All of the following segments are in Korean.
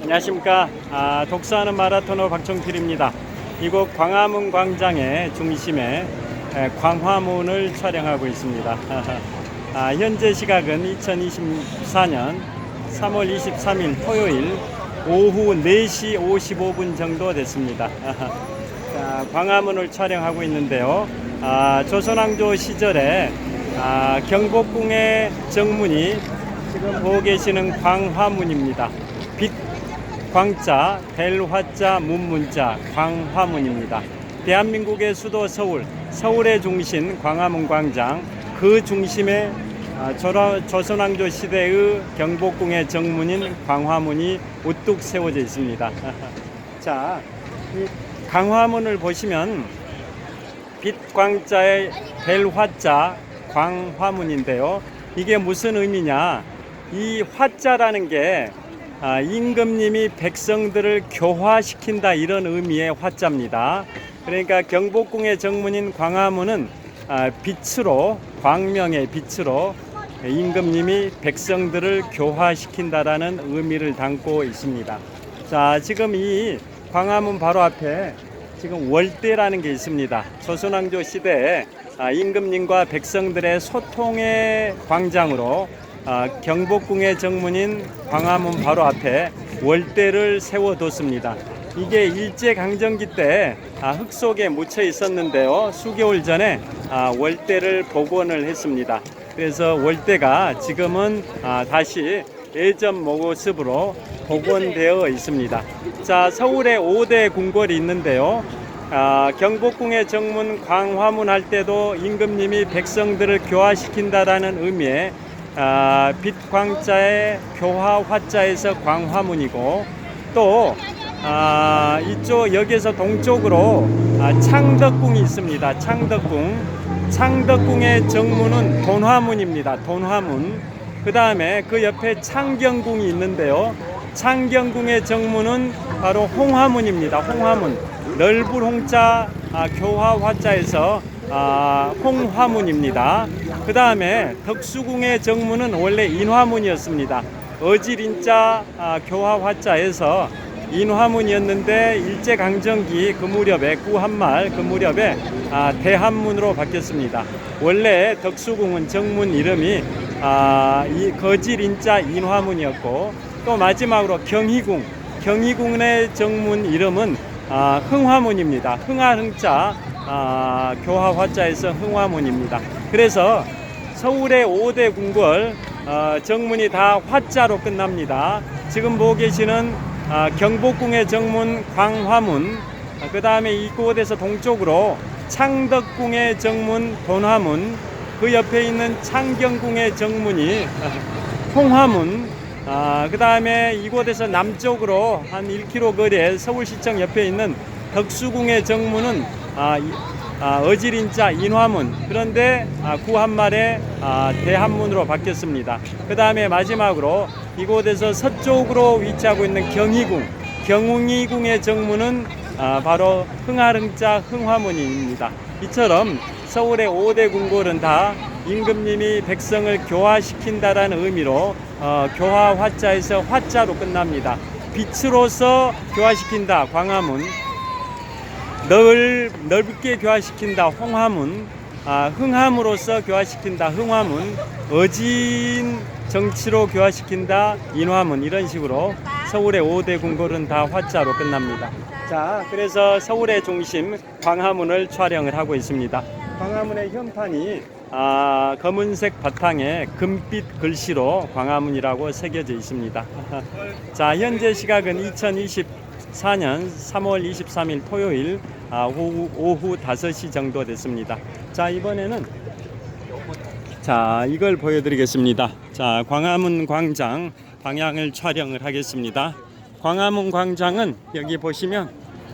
안녕하십니까. 아, 독서하는 마라토너 박정필입니다. 이곳 광화문 광장의 중심에 에, 광화문을 촬영하고 있습니다. 아, 현재 시각은 2024년 3월 23일 토요일 오후 4시 55분 정도 됐습니다. 자, 광화문을 촬영하고 있는데요. 아, 조선왕조 시절에 아, 경복궁의 정문이 지금 보고 계시는 광화문입니다. 빛 광자, 델화자, 문문자, 광화문입니다. 대한민국의 수도 서울, 서울의 중심 광화문 광장, 그 중심에 아, 조선왕조 시대의 경복궁의 정문인 광화문이 우뚝 세워져 있습니다. 자, 이 광화문을 보시면 빛광자의 벨화자 광화문인데요. 이게 무슨 의미냐? 이 화자라는 게 아, 임금님이 백성들을 교화시킨다 이런 의미의 화자입니다. 그러니까 경복궁의 정문인 광화문은 아, 빛으로 광명의 빛으로 임금님이 백성들을 교화시킨다라는 의미를 담고 있습니다. 자, 지금 이 광화문 바로 앞에 지금 월대라는 게 있습니다. 조선왕조 시대에 아, 임금님과 백성들의 소통의 광장으로 아, 경복궁의 정문인 광화문 바로 앞에 월대를 세워뒀습니다. 이게 일제 강점기 때 아, 흙 속에 묻혀 있었는데요. 수개월 전에 아, 월대를 복원을 했습니다. 그래서 월대가 지금은 아, 다시 예전 모습으로 복원되어 있습니다. 자, 서울에 5대 궁궐이 있는데요. 아, 경복궁의 정문 광화문 할 때도 임금님이 백성들을 교화시킨다라는 의미의 아, 빛광자의 교화 화자에서 광화문이고 또 아, 이쪽 여기에서 동쪽으로 아, 창덕궁이 있습니다. 창덕궁. 창덕궁의 정문은 돈화문입니다. 돈화문. 그 다음에 그 옆에 창경궁이 있는데요. 창경궁의 정문은 바로 홍화문입니다. 홍화문. 넓은 홍자 아, 교화 화자에서 아, 홍화문입니다. 그 다음에 덕수궁의 정문은 원래 인화문이었습니다. 어질인자 아, 교화 화자에서 인화문이었는데 일제 강점기 그 무렵에 구한말 그 무렵에 아, 대한문으로 바뀌었습니다. 원래 덕수궁은 정문 이름이 아, 이 거질인자 인화문이었고 또 마지막으로 경희궁 경희궁의 정문 이름은 아, 흥화문입니다. 흥하흥자 아, 교화 화자에서 흥화문입니다. 그래서 서울의 5대 궁궐 어, 정문이 다 화자로 끝납니다. 지금 보고 계시는 아, 경복궁의 정문 광화문, 그 다음에 이곳에서 동쪽으로 창덕궁의 정문 돈화문, 그 옆에 있는 창경궁의 정문이 홍화문, 아, 그 다음에 이곳에서 남쪽으로 한 1km 거리에 서울시청 옆에 있는 덕수궁의 정문은 아, 이- 아, 어질인자 인화문 그런데 아, 구한말에 아, 대한문으로 바뀌었습니다. 그 다음에 마지막으로 이곳에서 서쪽으로 위치하고 있는 경희궁 경희궁의 정문은 아, 바로 흥하릉자 흥화문입니다. 이처럼 서울의 5대 궁궐은 다 임금님이 백성을 교화시킨다라는 의미로 어, 교화 화자에서 화자로 끝납니다. 빛으로서 교화시킨다 광화문 넓, 넓게 교화시킨다 홍화문. 아, 흥함으로써 교화시킨다 흥화문. 어진 정치로 교화시킨다 인화문. 이런 식으로 서울의 5대 궁궐은 다 화자로 끝납니다. 자 그래서 서울의 중심 광화문을 촬영을 하고 있습니다. 광화문의 현판이 아, 검은색 바탕에 금빛 글씨로 광화문이라고 새겨져 있습니다. 자 현재 시각은 2024년 3월 23일 토요일 아, 오후, 오후 5시 정도 됐습니다. 자 이번에는 자 이걸 보여드리겠습니다. 자 광화문 광장 방향을 촬영을 하겠습니다. 광화문 광장은 여기 보시면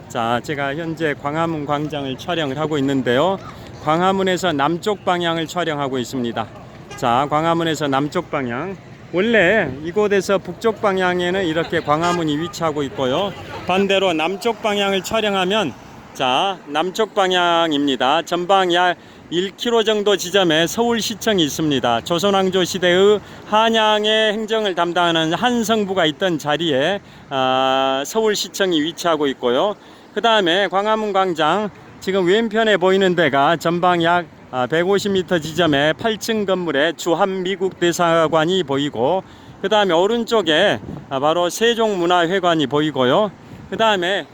자 제가 현재 광화문 광장을 촬영을 하고 있는데요. 광화문에서 남쪽 방향을 촬영하고 있습니다. 자 광화문에서 남쪽 방향 원래 이곳에서 북쪽 방향에는 이렇게 광화문이 위치하고 있고요. 반대로 남쪽 방향을 촬영하면 자 남쪽 방향입니다. 전방 약 1km 정도 지점에 서울시청이 있습니다. 조선왕조 시대의 한양의 행정을 담당하는 한성부가 있던 자리에 아, 서울시청이 위치하고 있고요. 그 다음에 광화문 광장 지금 왼편에 보이는 데가 전방 약 150m 지점에 8층 건물에 주한 미국 대사관이 보이고 그 다음에 오른쪽에 아, 바로 세종문화회관이 보이고요. 그 다음에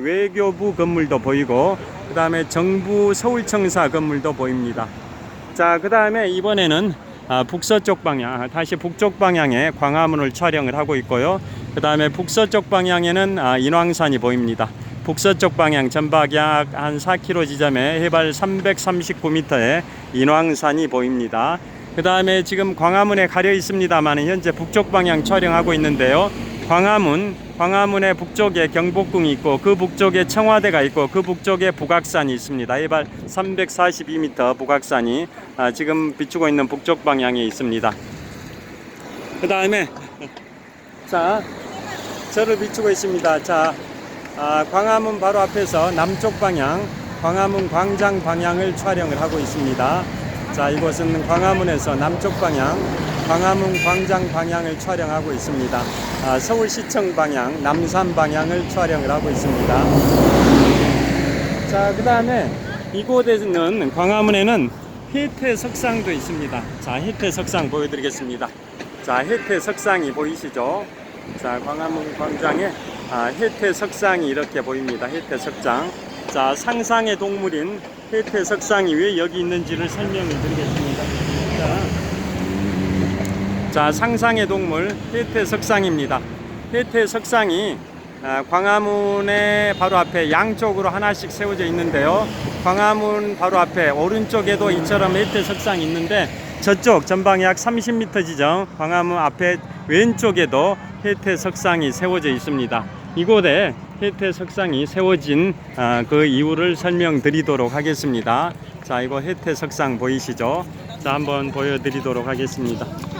외교부 건물도 보이고 그 다음에 정부 서울청사 건물도 보입니다. 자, 그 다음에 이번에는 아, 북서쪽 방향, 아, 다시 북쪽 방향에 광화문을 촬영을 하고 있고요. 그 다음에 북서쪽 방향에는 아, 인왕산이 보입니다. 북서쪽 방향 전박 약 한 4km 지점에 해발 339m에 인왕산이 보입니다. 그 다음에 지금 광화문에 가려 있습니다만 현재 북쪽 방향 촬영하고 있는데요. 광화문, 광화문의 북쪽에 경복궁이 있고 그 북쪽에 청와대가 있고 그 북쪽에 북악산이 있습니다. 해발 342m 북악산이 아, 지금 비추고 있는 북쪽 방향에 있습니다. 그 다음에 자 저를 비추고 있습니다. 자 아, 광화문 바로 앞에서 남쪽 방향 광화문 광장 방향을 촬영을 하고 있습니다. 자 이곳은 광화문에서 남쪽 방향 광화문 광장 방향을 촬영하고 있습니다. 아, 서울시청 방향 남산 방향을 촬영을 하고 있습니다. 자 그 다음에 이곳에는 광화문에는 혜태 석상도 있습니다. 자 혜태 석상 보여드리겠습니다. 자 혜태 석상이 보이시죠? 자 광화문 광장에 아, 혜태 석상이 이렇게 보입니다. 혜태 석상. 자 상상의 동물인 혜태 석상이 왜 여기 있는지를 설명을 드리겠습니다. 자, 자 상상의 동물 혜태 석상입니다. 혜태 석상이 아, 광화문의 바로 앞에 양쪽으로 하나씩 세워져 있는데요. 광화문 바로 앞에 오른쪽에도 이처럼 혜태 석상이 있는데 저쪽 전방 약 30m 지점 광화문 앞에 왼쪽에도 혜태 석상이 세워져 있습니다. 이곳에 혜태 석상이 세워진 아, 그 이유를 설명드리도록 하겠습니다. 자, 이거 혜태 석상 보이시죠? 자, 한번 보여드리도록 하겠습니다.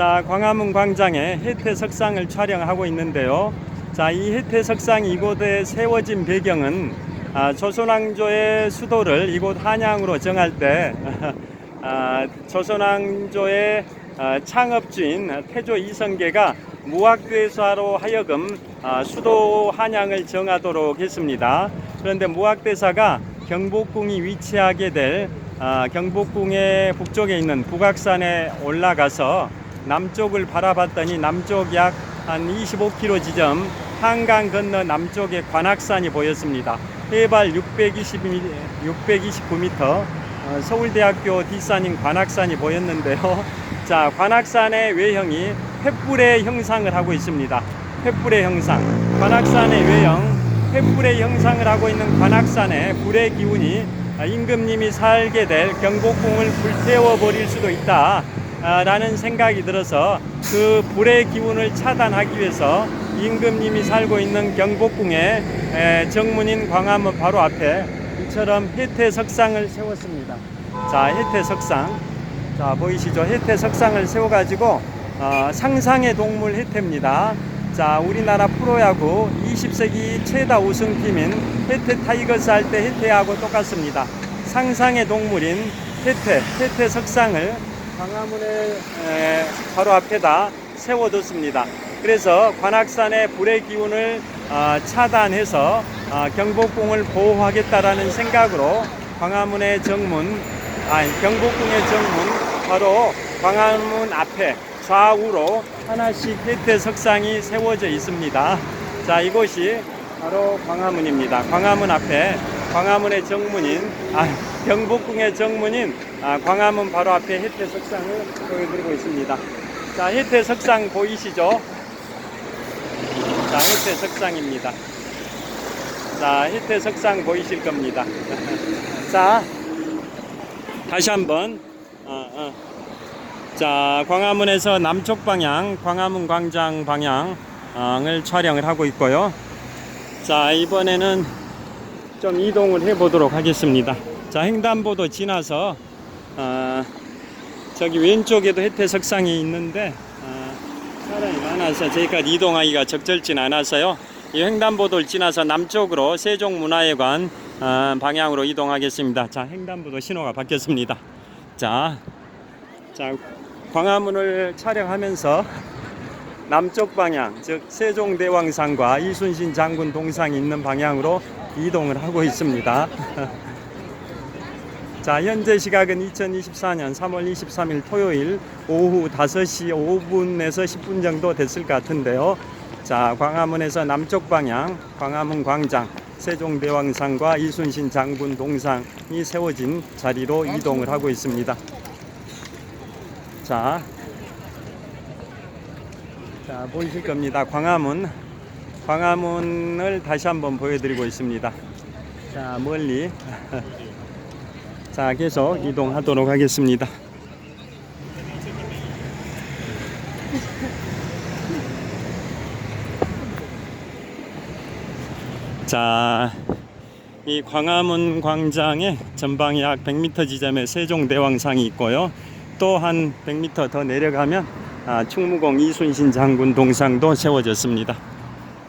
자, 광화문 광장에 혜태 석상을 촬영하고 있는데요. 자, 이 혜태 석상이 이곳에 세워진 배경은 아, 조선왕조의 수도를 이곳 한양으로 정할 때 아, 조선왕조의 아, 창업주인 태조 이성계가 무학대사로 하여금 아, 수도 한양을 정하도록 했습니다. 그런데 무학대사가 경복궁이 위치하게 될 아, 경복궁의 북쪽에 있는 북악산에 올라가서 남쪽을 바라봤더니 남쪽 약 한 25km 지점 한강 건너 남쪽에 관악산이 보였습니다. 해발 620, 629m 어, 서울대학교 뒷산인 관악산이 보였는데요. 자, 관악산의 외형이 횃불의 형상을 하고 있습니다. 횃불의 형상. 관악산의 외형, 횃불의 형상을 하고 있는 관악산의 불의 기운이 아, 임금님이 살게 될 경복궁을 불태워 버릴 수도 있다. 아, 라는 생각이 들어서 그 불의 기운을 차단하기 위해서 임금님이 살고 있는 경복궁의 에, 정문인 광화문 바로 앞에 이처럼 혜태 석상을 세웠습니다. 자, 혜태 석상. 자, 보이시죠? 혜태 석상을 세워가지고 어, 상상의 동물 혜태입니다. 자, 우리나라 프로야구 20세기 최다 우승팀인 혜태 타이거스 할때 혜태하고 똑같습니다. 상상의 동물인 혜태, 혜태 석상을 광화문의 에, 바로 앞에다 세워뒀습니다. 그래서 관악산의 불의 기운을 어, 차단해서 어, 경복궁을 보호하겠다라는 생각으로 광화문의 정문, 아니 경복궁의 정문 바로 광화문 앞에 좌우로 하나씩 혜태 석상이 세워져 있습니다. 자 이곳이 바로 광화문입니다. 광화문 앞에 광화문의 정문인 아, 경복궁의 정문인 아, 광화문 바로 앞에 혜태 석상을 보여드리고 있습니다. 자 혜태 석상 보이시죠? 자 혜태 석상입니다. 자 혜태 석상 보이실 겁니다. 자 다시 한번 어, 어. 자 광화문에서 남쪽 방향 광화문 광장 방향을 촬영을 하고 있고요. 자 이번에는 좀 이동을 해 보도록 하겠습니다. 자 횡단보도 지나서 어, 저기 왼쪽에도 혜태 석상이 있는데 어, 사람이 많아서 저기까지 이동하기가 적절치 않아서요. 이 횡단보도를 지나서 남쪽으로 세종문화회관 어, 방향으로 이동하겠습니다. 자, 횡단보도 신호가 바뀌었습니다. 자, 자 광화문을 촬영하면서 남쪽 방향, 즉 세종대왕상과 이순신 장군 동상이 있는 방향으로 이동을 하고 있습니다. 자, 현재 시각은 2024년 3월 23일 토요일 오후 5시 5분에서 10분 정도 됐을 것 같은데요. 자, 광화문에서 남쪽 방향, 광화문 광장, 세종대왕상과 이순신 장군 동상이 세워진 자리로 이동을 하고 있습니다. 자, 자 보이실 겁니다. 광화문, 광화문을 다시 한번 보여드리고 있습니다. 자, 멀리. 자, 계속 이동하도록 하겠습니다. 자, 이 광화문 광장에 전방에 약 100m 지점에 세종대왕상이 있고요. 또 한 100m 더 내려가면 아, 충무공 이순신 장군 동상도 세워졌습니다.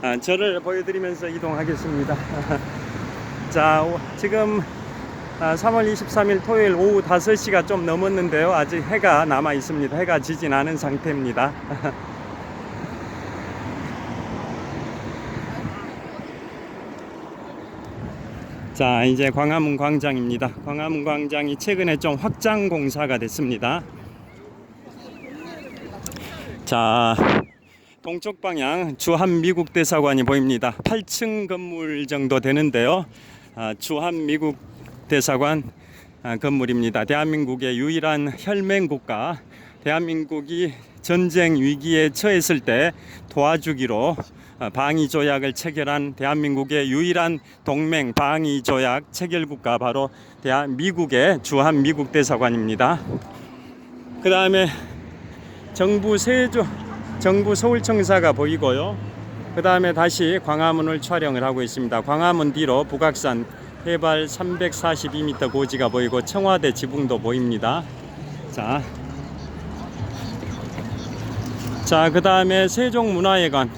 아, 저를 보여드리면서 이동하겠습니다. 자, 오- 지금 아, 3월 23일 토요일 오후 5시가 좀 넘었는데요. 아직 해가 남아 있습니다. 해가 지진 않은 상태입니다. 자, 이제 광화문 광장입니다. 광화문 광장이 최근에 좀 확장 공사가 됐습니다. 자, 동쪽 방향 주한 미국 대사관이 보입니다. 8층 건물 정도 되는데요. 아, 주한 미국 대사관 아, 건물입니다. 대한민국의 유일한 혈맹 국가, 대한민국이 전쟁 위기에 처했을 때 도와주기로 아, 방위 조약을 체결한 대한민국의 유일한 동맹 방위 조약 체결 국가 바로 대한 미국의 주한 미국 대사관입니다. 그 다음에 정부 세조 정부 서울청사가 보이고요. 그 다음에 다시 광화문을 촬영을 하고 있습니다. 광화문 뒤로 북악산 해발 342m 고지가 보이고 청와대 지붕도 보입니다. 자, 자, 그 다음에 세종문화회관.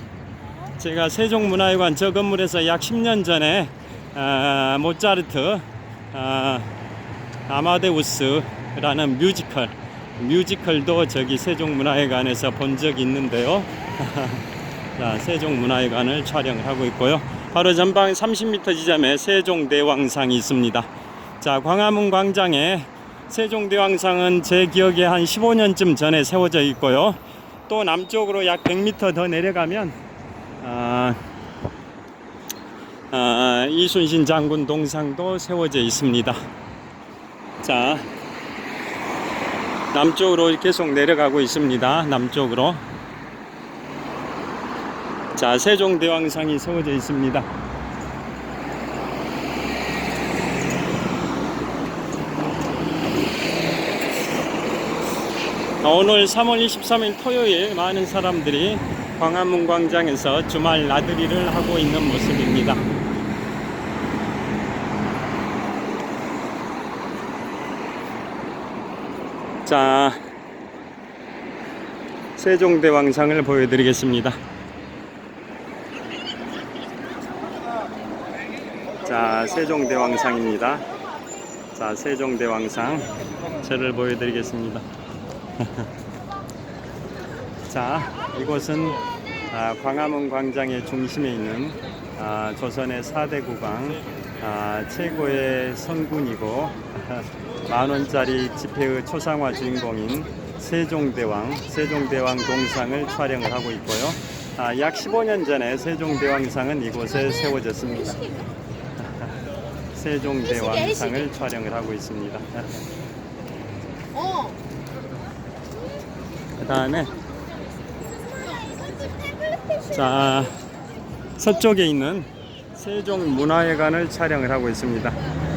제가 세종문화회관 저 건물에서 약 10년 전에 아, 모차르트 아, 아마데우스라는 뮤지컬 뮤지컬도 저기 세종문화회관에서 본 적이 있는데요. 자, 세종문화회관을 촬영을 하고 있고요. 바로 전방 30m 지점에 세종대왕상이 있습니다. 자, 광화문 광장에 세종대왕상은 제 기억에 한 15년쯤 전에 세워져 있고요. 또 남쪽으로 약 100m 더 내려가면 아, 아, 이순신 장군 동상도 세워져 있습니다. 자, 남쪽으로 계속 내려가고 있습니다. 남쪽으로. 자, 세종대왕상이 세워져 있습니다. 오늘 3월 23일 토요일 많은 사람들이 광화문 광장에서 주말 나들이를 하고 있는 모습입니다. 자, 세종대왕상을 보여드리겠습니다. 자, 세종대왕상입니다. 자, 세종대왕상 저를 보여드리겠습니다. 자, 이곳은 아, 광화문 광장의 중심에 있는 아, 조선의 4대 국왕 아, 최고의 성군이고 만 원짜리 지폐의 초상화 주인공인 세종대왕, 세종대왕 동상을 촬영을 하고 있고요. 아, 약 15년 전에 세종대왕상은 이곳에 세워졌습니다. 세종대왕상을 촬영을 하고 있습니다. 어. 그 다음에 자 서쪽에 있는 세종문화회관을 촬영을 하고 있습니다.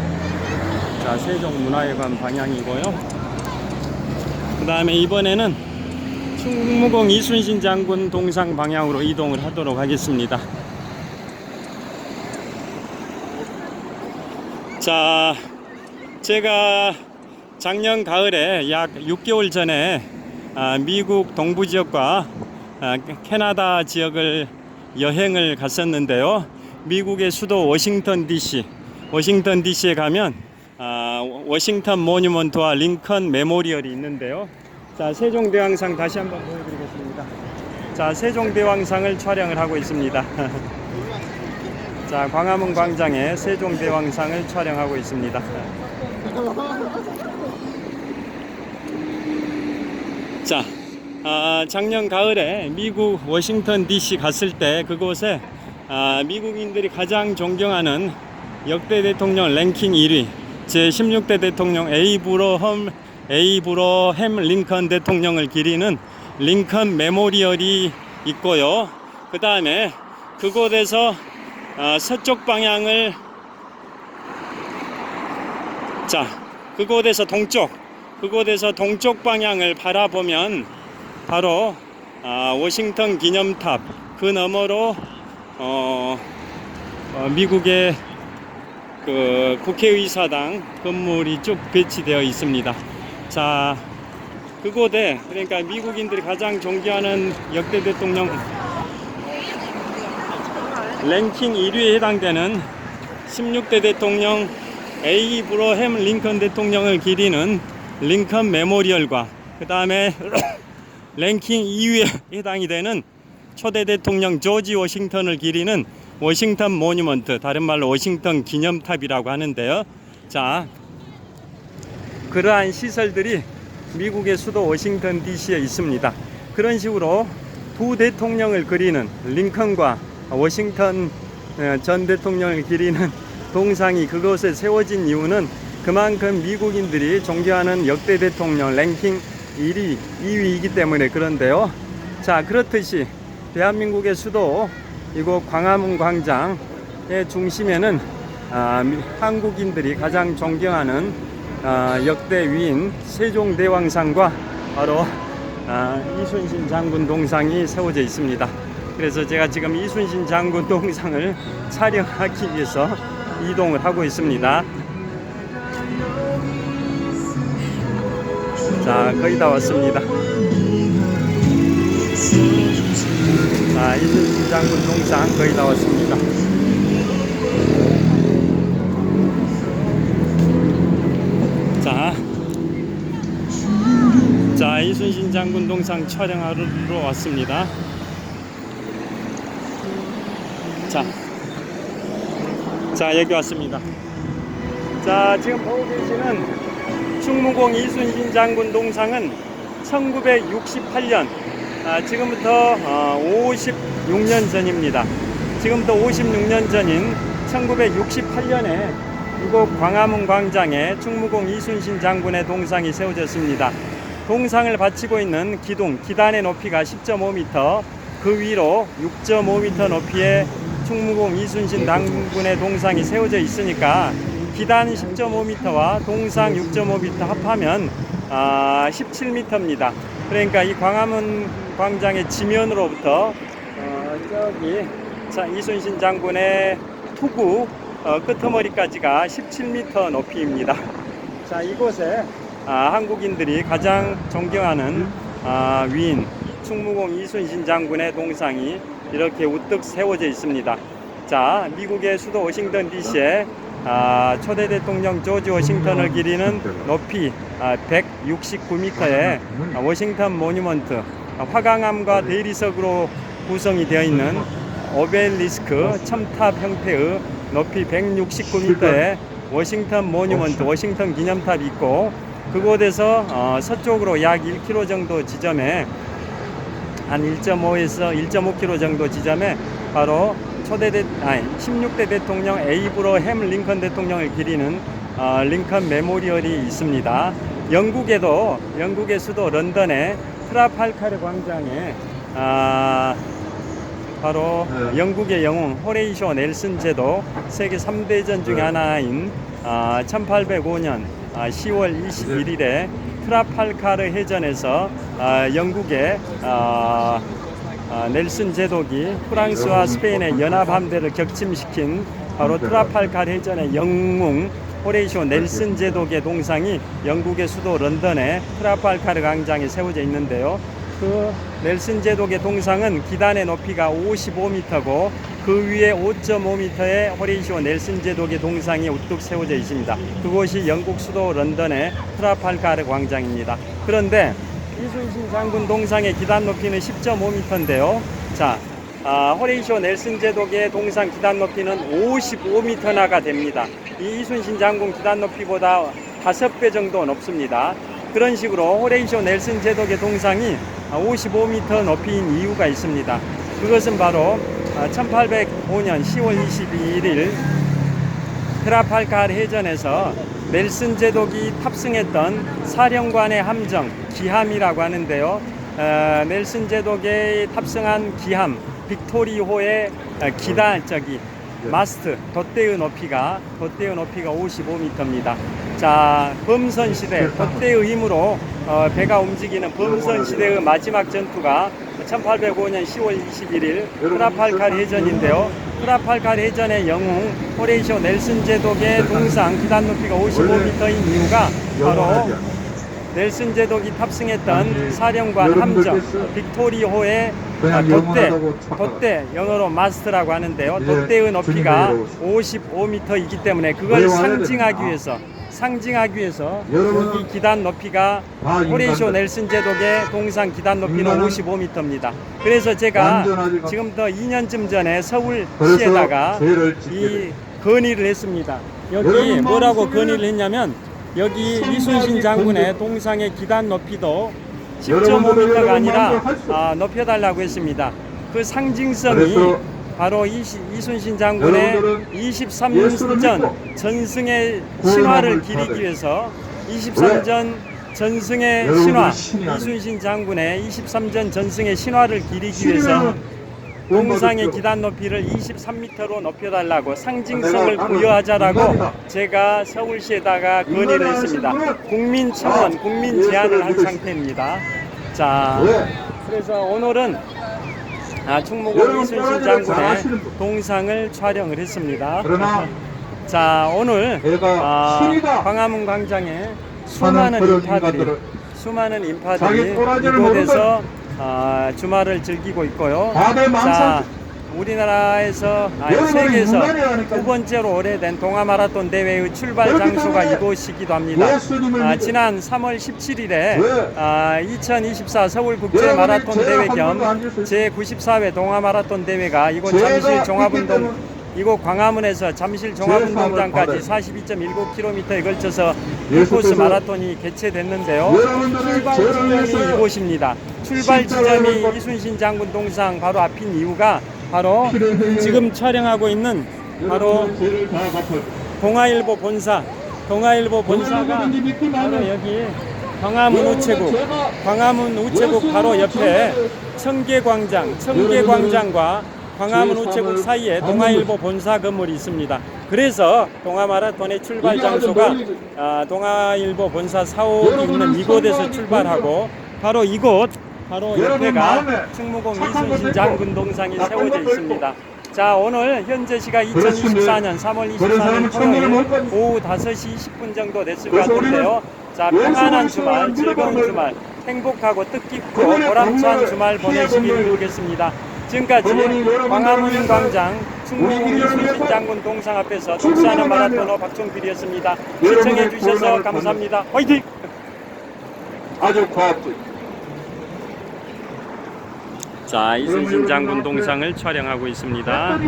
자 세종문화회관 방향이고요. 그 다음에 이번에는 충무공 이순신 장군 동상 방향으로 이동을 하도록 하겠습니다. 자 제가 작년 가을에 약 6개월 전에 아, 미국 동부 지역과 아, 캐나다 지역을 여행을 갔었는데요. 미국의 수도 워싱턴 DC, 워싱턴 DC에 가면 아, 워싱턴 모뉴먼트와 링컨 메모리얼이 있는데요. 자, 세종대왕상 다시 한번 보여드리겠습니다. 자, 세종대왕상을 촬영을 하고 있습니다. 자, 광화문 광장에 세종대왕상을 촬영하고 있습니다. 자, 아, 작년 가을에 미국 워싱턴 DC 갔을 때 그곳에 아, 미국인들이 가장 존경하는 역대 대통령 랭킹 1위 제 16대 대통령 에이브러햄 에이브러햄 링컨 대통령을 기리는 링컨 메모리얼이 있고요. 그 다음에 그곳에서 아, 서쪽 방향을 자 그곳에서 동쪽 그곳에서 동쪽 방향을 바라보면 바로 아, 워싱턴 기념탑 그 너머로 어, 어, 미국의 그 국회의사당 건물이 쭉 배치되어 있습니다. 자 그곳에 그러니까 미국인들이 가장 존경하는 역대 대통령 랭킹 1위에 해당되는 16대 대통령 A 브로햄 링컨 대통령을 기리는 링컨 메모리얼과 그 다음에 랭킹 2위에 해당이 되는 초대 대통령 조지 워싱턴을 기리는 워싱턴 모뉴먼트 다른 말로 워싱턴 기념탑이라고 하는데요. 자 그러한 시설들이 미국의 수도 워싱턴 DC에 있습니다. 그런 식으로 두 대통령을 그리는 링컨과 워싱턴 어, 전 대통령을 기리는 동상이 그곳에 세워진 이유는 그만큼 미국인들이 존경하는 역대 대통령 랭킹 1위, 2위이기 때문에 그런데요. 자, 그렇듯이 대한민국의 수도 이곳 광화문 광장의 중심에는 아, 미- 한국인들이 가장 존경하는 아, 역대 위인 세종대왕상과 바로 아, 이순신 장군 동상이 세워져 있습니다. 그래서 제가 지금 이순신 장군 동상을 촬영하기 위해서 이동을 하고 있습니다. 자, 거의 다 왔습니다. 자, 이순신 장군 동상 거의 다 왔습니다. 자, 자 이순신 장군 동상 촬영하러 왔습니다. 자, 자 여기 왔습니다. 자 지금 보고 계시는 충무공 이순신 장군 동상은 1968년 아, 지금부터 어, 56년 전입니다. 지금부터 56년 전인 1968년에 이곳 광화문 광장에 충무공 이순신 장군의 동상이 세워졌습니다. 동상을 바치고 있는 기둥, 기단의 높이가 10.5m, 그 위로 6.5m 높이의 충무공 이순신 장군의 동상이 세워져 있으니까 기단 10.5m와 동상 6.5m 합하면 아, 17m입니다. 그러니까 이 광화문 광장의 지면으로부터 어, 저기 자, 이순신 장군의 투구 어, 끄트머리까지가 17m 높이입니다. 자 이곳에 아, 한국인들이 가장 존경하는 아, 위인 충무공 이순신 장군의 동상이 이렇게 우뚝 세워져 있습니다. 자 미국의 수도 워싱턴 DC에 아, 초대 대통령 조지 워싱턴을 기리는 높이 아, 169m의 워싱턴 모뉴먼트 아, 화강암과 대리석으로 구성이 되어 있는 오벨리스크 첨탑 형태의 높이 169m의 워싱턴 모뉴먼트 워싱턴 기념탑이 있고 그곳에서 어, 서쪽으로 약 1km 정도 지점에 한 1.5에서 1.5km 정도 지점에 바로 초대 대 아니 16대 대통령 에이브로 햄 링컨 대통령을 기리는 어, 링컨 메모리얼이 있습니다. 영국에도 영국의 수도 런던의 트라팔카르 광장에 아, 바로 영국의 영웅 호레이쇼 넬슨 제도 세계 3대전 중에 하나인 아, 1805년 아, 10월 21일에 트라팔카르 해전에서 아, 영국의 아, 아, 넬슨 제독이 프랑스와 스페인의 연합 함대를 격침시킨 바로 트라팔카르 해전의 영웅 호레이쇼 넬슨 제독의 동상이 영국의 수도 런던의 트라팔카르 광장에 세워져 있는데요. 그 넬슨 제독의 동상은 기단의 높이가 55m고 그 위에 5.5m의 호레이시오 넬슨 제독의 동상이 우뚝 세워져 있습니다. 그곳이 영국 수도 런던의 트라팔가르 광장입니다. 그런데 이순신 장군 동상의 기단 높이는 10.5m인데요. 자, 아, 호레이시오 넬슨 제독의 동상 기단 높이는 55m나가 됩니다. 이 이순신 장군 기단 높이보다 5배 정도 높습니다. 그런 식으로 호레이시오 넬슨 제독의 동상이 55m 높이인 이유가 있습니다. 그것은 바로 1805년 10월 22일 트라팔갈 해전에서 넬슨 제독이 탑승했던 사령관의 함정 기함이라고 하는데요. 어, 넬슨 제독의 탑승한 기함 빅토리호의 어, 기단 저기 마스트 돛대의 높이가 돛대의 높이가 55m입니다. 자 범선 시대 돛대의 힘으로 어, 배가 움직이는 범선 시대의 마지막 전투가 1805년 10월 21일 트라팔칼 해전인데요. 트라팔칼 해전의 영웅 호레이쇼 넬슨 제독의 동상 기단 높이가 55m인 이유가 바로 넬슨 제독이 탑승했던 사령관 함정 빅토리호의 아, 돛대, 돛대 영어로 마스트라고 하는데요. 예, 돛대의 높이가 주님의 55m이기 때문에 그걸 상징하기? 위해서 상징하기 위해서 여기 기단 높이가 다 호레이쇼 인간들. 넬슨 제독의 동상 기단 높이는 인간은 55m입니다. 그래서 제가. 지금부터 2년쯤 전에 서울시에다가 이 돼. 건의를 했습니다. 여기 뭐라고 건의를 했냐면 여기 이순신 장군의. 동상의 기단 높이도 여러분들은 10.5m가 아니라 아, 높여달라고 했습니다. 그 상징성이 바로 이, 이순신 장군의 여러분들은 23년 예수를 전 믿고 전승의 구원함을 신화를 기리기. 위해서 23전 전승의 신화. 이순신 장군의 23전 전승의 신화를 기리기 위해서 동상의 기단 높이를 23m로 높여달라고 상징성을 부여하자라고. 제가 서울시에다가 건의를 했습니다. 하시는 국민 청원, 아, 국민 제안을 한 상태입니다. 자, 왜? 그래서 오늘은 아, 충무공 이순신 장군의. 동상을 촬영을 했습니다. 자, 오늘 아. 광화문 광장에 수많은 인파들이 수많은 인파들이 이곳에서 아, 주말을 즐기고 있고요. 다들 자, 우리나라에서 아니, 세계에서. 두 번째로 오래된 동아 마라톤 대회의 출발 장소가 이곳이기도 합니다. 아, 지난 3월 17일에 왜? 아, 2024 서울 국제 마라톤 대회 한겸 번도 안 줬어요. 제 94회 동아 마라톤 대회가 이곳 잠실 종합운동 이곳 광화문에서 잠실 종합운동장까지 받아요. 42.19km에 걸쳐서 예수께서 1코스 마라톤이 개최됐는데요. 출발 지점이 이곳입니다. 출발 지점이 받- 이순신 장군 동상 바로 앞인 이유가 바로 지금 촬영하고 있는 바로. 동아일보 본사, 동아일보 본사가 바로 여기 광화문 우체국, 광화문 우체국 바로 옆에 청계광장, 청계광장과 광화문 죄 우체국 사이에 동아일보 본사 건물이 있습니다. 그래서 동아마라톤의 출발 장소가 아, 동아일보 본사 사옥이 있는 이곳에서 출발하고 바로 이곳 바로 옆에가 충무공 이순신 장군 동상이 세워져. 있습니다. 자 오늘 현재 시각 2024년 3월 그런 24일 사람은 토요일. 오후 5시 20분 정도 됐을 것 같은데요. 자 평안한 주말, 즐거운. 주말, 행복하고 뜻깊고 보람찬 주말 보내시길. 빌겠습니다. 지금까지 광화문 광장 우리 이순신 장군 동상 앞에서 독사하는 마라토너 박종필이었습니다. 시청해 주셔서 감사합니다. 화이팅! 아주 과학적. 자 이순신 장군 동상을 촬영하고 있습니다.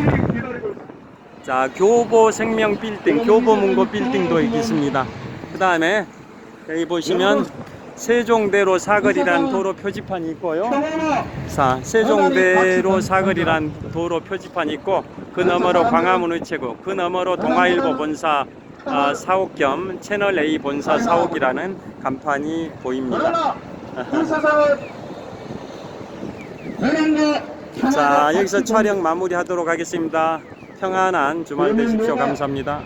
자 교보 생명 빌딩, 교보 문고 빌딩도 있습니다. 그 다음에 여기 보시면 세종대로 사거리라는 도로 표지판이 있고요. 자 세종대로 사거리란 도로 표지판이 있고 그 너머로 광화문 우체국, 그 너머로 동아일보 본사 아, 사옥 겸 채널 A 본사 사옥이라는 간판이 보입니다. 자 여기서 촬영 마무리하도록 하겠습니다. 평안한 주말 되십시오. 감사합니다.